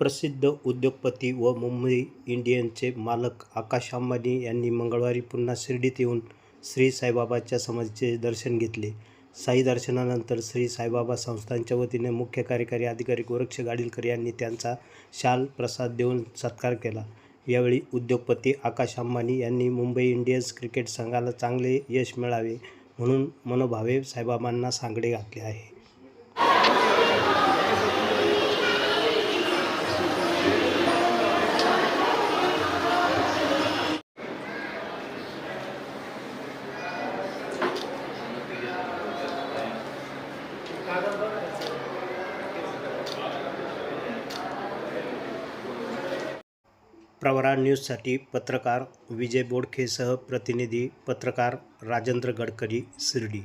प्रसिद्ध उद्योगपती व मुंबई इंडियन्सचे मालक आकाश अंबानी यांनी मंगळवारी पुन्हा शिर्डीत येऊन श्री साईबाबांच्या समाधीचे दर्शन घेतले. साई दर्शनानंतर श्री साईबाबा संस्थांच्या वतीने मुख्य कार्यकारी अधिकारी गोरक्ष गाडीलकर यांनी त्यांचा शाल प्रसाद देऊन सत्कार केला. यावेळी उद्योगपती आकाश अंबानी यांनी मुंबई इंडियन्स क्रिकेट संघाला चांगले यश मिळावे म्हणून मनोभावे साईबाबांना सांगडे घातले आहे. प्रवरा न्यूजसाठी पत्रकार विजय बोडखेसह प्रतिनिधी पत्रकार राजेंद्र गडकरी, शिर्डी.